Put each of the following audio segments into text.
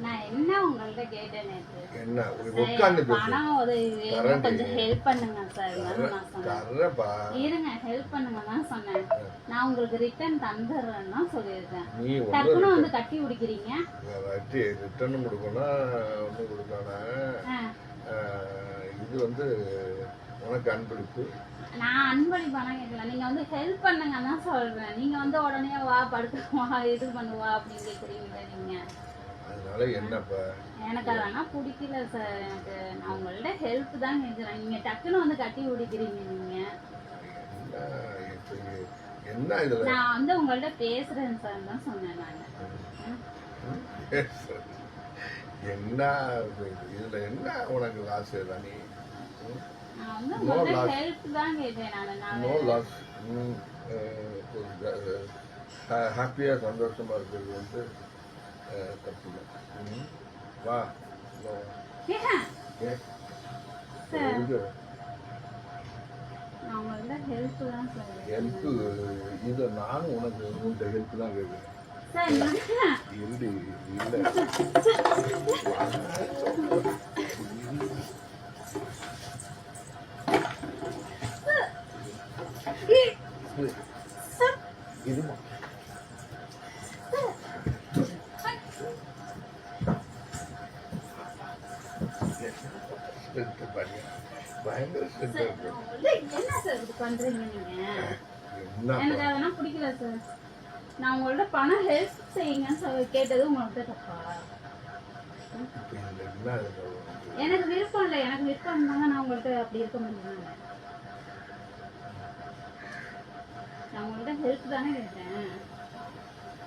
நான் என்ன உங்கள்ட்ட கேட்டேன் என்ன? எனக்கு பணம் உதவி. கொஞ்சம் ஹெல்ப் பண்ணுங்க சார் நான் சொன்னேன். இருங்க ஹெல்ப் பண்ணுங்க தான் சொன்னேன். நான் உங்களுக்கு ரிட்டர்ன் தந்துடுறேன்னு சொல்லியிருக்கேன். ஒன்றும் வந்து கட்டி பிடிக்கிறீங்க வட்டி ரிட்டர்ன் கொடுக்கணும் ஒன்றும் கொடுக்கணும் ஆ, இது வந்து உனக்கு அன்பளிப்பு. நான் அன்பளி பணம் கேட்கல நீங்க வந்து ஹெல்ப் பண்ணுங்க தான் சொல்றேன். நீங்க வந்து உடனே வா படுக்க வா இது பண்ணுவா அப்படின்னு கேக்குறீங்க நீங்க. அதனால என்னப்பா? எனக்கு அதெல்லாம் பிடிக்கல சார் எனக்கு நான் உங்கள்ட்ட ஹெல்ப் தான் கேட்குறேன் நீங்க டக்குன்னு வந்து கட்டி பிடிக்கிறீங்க நீங்க. என்ன இப்ப என்ன இதுல? நான் வந்து உங்கள்ட்ட பேசுறேன் சார் தான் சொன்னேன் நான். என்ன இது? இதுல என்ன உனக்கு லாஸ் தான் நீ? No loss. ஹாப்பியாக சந்தோஷமா இருக்கிறது வந்து தப்பு இல்லை ம். வா ஹெல்ப் இது நானும் உனக்கு உன்கிட்ட ஹெல்ப் தான் கேட்குறேன் இல்லை. பயங்கர உங்கள்ட்ட என்ன சார் இது? பண்றீங்க நீங்க எனக்கு அதெல்லாம் பிடிக்கல சார் நான் உங்கள்ட்ட பணம் ஹெல்ப் செய்யுங்கன்னு சொல்லி கேட்டது உங்களுக்கு தப்பா? எனக்கு விருப்பம் இல்லை. எனக்கு விருப்பம் இருந்தாங்க நான் உங்கள்ட்ட அப்படி இருக்க முடியுமா நான் உங்கள்ட்ட ஹெல்ப் தானே கேட்டேன்.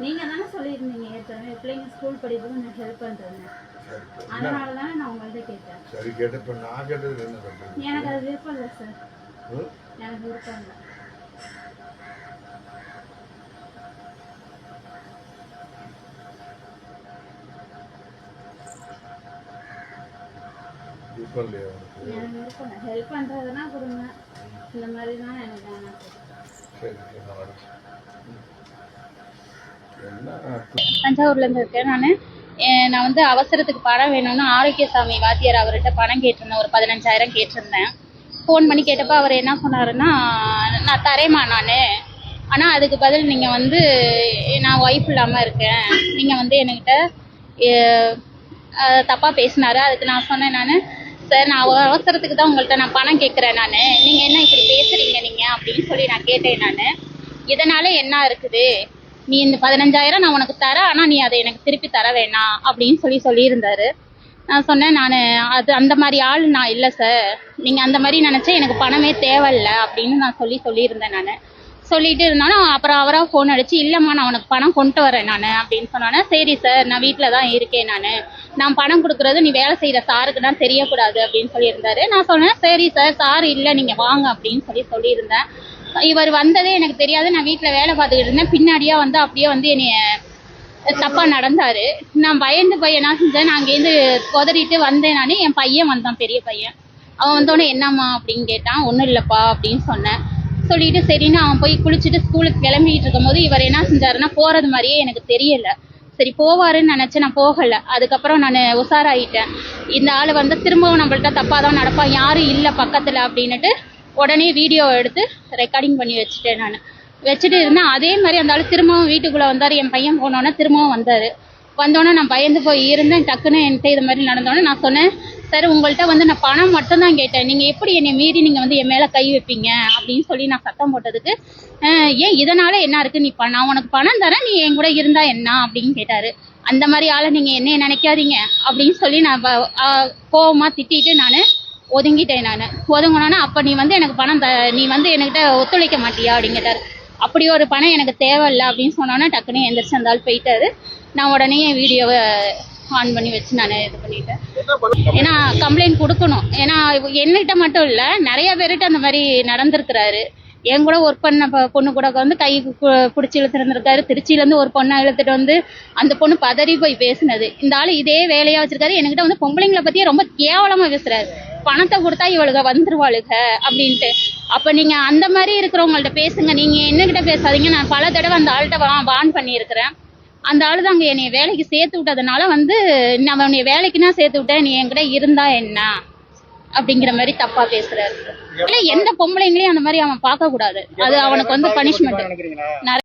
நீங்க தானே சொல்லியிருந்தீங்க ஏற்கனவே பிள்ளைங்க ஸ்கூல் படிப்புக்கு நான் ஹெல்ப் இப்ப என்ன? அதனால தானே நான் உங்கள்ட்ட கேட்டேன். சரி கேட்டப்ப நான் கேட்டது என்ன பண்றது எனக்கு அது விருப்பம் இல்லை சார்? எனக்கு விருப்பம் இல்லை. விருப்பம் இல்லையா உனக்கு? எனக்கு விருப்பம் ஹெல்ப் பண்றதுன்னா கொடுங்க. இந்த மாதிரி தான் எனக்கு வேணாம். தஞ்சாவூர்லேருந்து இருக்கேன் நான். நான் வந்து அவசரத்துக்கு பணம் வேணும்னு ஆரோக்கியசாமி வாத்தியார் அவர்கிட்ட பணம் கேட்டிருந்தேன். ஒரு பதினஞ்சாயிரம் கேட்டிருந்தேன். ஃபோன் பண்ணி கேட்டப்போ அவர் என்ன சொன்னாருன்னா நான் தரேம்மா நான். ஆனால் அதுக்கு பதில் நீங்கள் வந்து நான் ஒய்ஃப் இல்லாமல் இருக்கேன். நீங்கள் வந்து என்கிட்ட தப்பாக பேசினாரு. அதுக்கு நான் சொன்னேன் நான். சார் நான் அவசரத்துக்கு தான் உங்கள்கிட்ட நான் பணம் கேட்குறேன் நான். நீங்கள் என்ன இப்படி பேசுகிறீங்க அப்படின்னு சொல்லி நான் கேட்டேன் நான். இதனால என்ன இருக்குது? நீ இந்த பதினஞ்சாயிரம் நான் உனக்கு தரேன் ஆனால் நீ அதை எனக்கு திருப்பி தர வேணாம் அப்படின்னு சொல்லி சொல்லியிருந்தாரு. நான் சொன்னேன் நான் அது அந்த மாதிரி ஆள் நான் இல்லை சார். நீங்கள் அந்த மாதிரி நினச்சா எனக்கு பணமே தேவையில்ல அப்படின்னு நான் சொல்லி சொல்லியிருந்தேன் நான். சொல்லிட்டு இருந்தாலும் அப்புறம் அவராக ஃபோன் அடிச்சு இல்லைம்மா நான் உனக்கு பணம் கொண்டு வரேன் நான் அப்படின்னு சொன்னோன்னே சரி சார் நான் வீட்டில் தான் இருக்கேன் நான். நான் பணம் கொடுக்குறது நீ வேலை செய்கிற சாருக்கு தான் தெரியக்கூடாது அப்படின்னு சொல்லியிருந்தாரு. நான் சொன்னேன் சரி சார் சார் இல்லை நீங்கள் வாங்க அப்படின்னு சொல்லி சொல்லியிருந்தேன். இவர் வந்ததே எனக்கு தெரியாது. நான் வீட்டில் வேலை பார்த்துக்கிட்டு இருந்தேன். பின்னாடியே வந்து அப்படியே வந்து என்னைய தப்பா நடந்தாரு. நான் பயந்து போய் என்ன செஞ்சேன் நான் அங்கேருந்து உதறிட்டு வந்தேன் நான். என் பையன் வந்தான் பெரிய பையன். அவன் வந்தோடனே என்னம்மா? அப்படின்னு கேட்டான். ஒன்றும் இல்லைப்பா அப்படின்னு சொன்னேன். சொல்லிட்டு சரின்னு அவன் போய் குளிச்சுட்டு ஸ்கூலுக்கு கிளம்பிட்டு இருக்கும்போது இவர் என்ன செஞ்சாருன்னா போறது மாதிரியே எனக்கு தெரியல. சரி போவாருன்னு நினச்சி நான் போகலை. அதுக்கப்புறம் நான் உஷாராயிட்டேன். இந்த ஆள் வந்து திரும்பவும் நம்மள்ட்ட தப்பாக தான் நடப்பான் யாரும் இல்லை பக்கத்தில் அப்படின்னுட்டு உடனே வீடியோ எடுத்து ரெக்கார்டிங் பண்ணி வச்சுட்டேன் நான். வச்சுட்டு இருந்தேன். அதே மாதிரி அந்த ஆள் திரும்பவும் வீட்டுக்குள்ளே வந்தார். என் பையன் போனோன்னே திரும்பவும் வந்தார். வந்தோடனே நான் பயந்து போய் இருந்தேன். டக்குன்னு என்கிட்ட இது மாதிரி நடந்தோடனே நான் சொன்னேன் சார் உங்கள்கிட்ட வந்து நான் பணம் மட்டும்தான் கேட்டேன். நீங்கள் எப்படி என்னை மீறி நீங்கள் வந்து என் மேலே கை வைப்பீங்க? அப்படின்னு சொல்லி நான் சத்தம் போட்டதுக்கு ஏன் இதனால் என்ன இருக்குது நீ பணம் நான் உனக்கு பணம் தரேன் நீ என் கூட இருந்தால் என்ன? அப்படின்னு கேட்டாரு. அந்த மாதிரி ஆளை நீங்கள் என்னை நினைக்காதீங்க அப்படின்னு சொல்லி நான் கோபமாக திட்டிட்டு நான் ஒதுங்கிட்டேன் நான். ஒதுங்கினோன்னே அப்போ நீ வந்து எனக்கு பணம் த நீ வந்து என்கிட்ட ஒத்துழைக்க மாட்டியா? அப்படின்னு கேட்டார் அப்படி ஒரு பணம் எனக்கு தேவையில்ல அப்படின்னு சொன்னோன்னே டக்குன்னு எந்திரிச்சு அந்த ஆள் போயிட்டாரு. நான் உடனே என் வீடியோவை ஆன் பண்ணி வச்சு நான் இது பண்ணிட்டேன். ஏன்னா கம்ப்ளைண்ட் கொடுக்கணும். ஏன்னா என்கிட்ட மட்டும் இல்லை நிறைய பேர்கிட்ட அந்த மாதிரி நடந்திருக்கிறாரு. என் கூட ஒர்க் பண்ண பொண்ணு கூட வந்து கை பிடிச்சி இழுத்துருந்துருக்காரு. திருச்சியிலேருந்து ஒரு பொண்ணை இழுத்துட்டு வந்து அந்த பொண்ணு பதறி போய் பேசினது. இந்த ஆள் இதே வேலையாக வச்சிருக்காரு. என்கிட்ட வந்து பொம்பளைங்களை பற்றியே ரொம்ப கேவலமாக பேசுறாரு. பணத்தை கொடுத்தா இவளுக வந்துருவாளுக அப்படின்ட்டு. அப்போ நீங்கள் அந்த மாதிரி இருக்கிறவங்கள்ட்ட பேசுங்க. நீங்கள் என்னகிட்ட பேசாதீங்க. நான் பல தடவை அந்த ஆள்கிட்ட வா வான் பண்ணியிருக்கிறேன். அந்த ஆளு தான் அங்கே என்னைய வேலைக்கு சேர்த்து விட்டதுனால வந்து நான் உன்னைய வேலைக்குன்னா சேர்த்து விட்டேன் நீ என்கிட்ட இருந்தா என்ன? அப்படிங்கிற மாதிரி தப்பா பேசுறாரு. இல்ல எந்த பொம்பளைங்களையும் அந்த மாதிரி அவன் பார்க்க கூடாது அது அவனுக்கு வந்து பனிஷ்மெண்ட்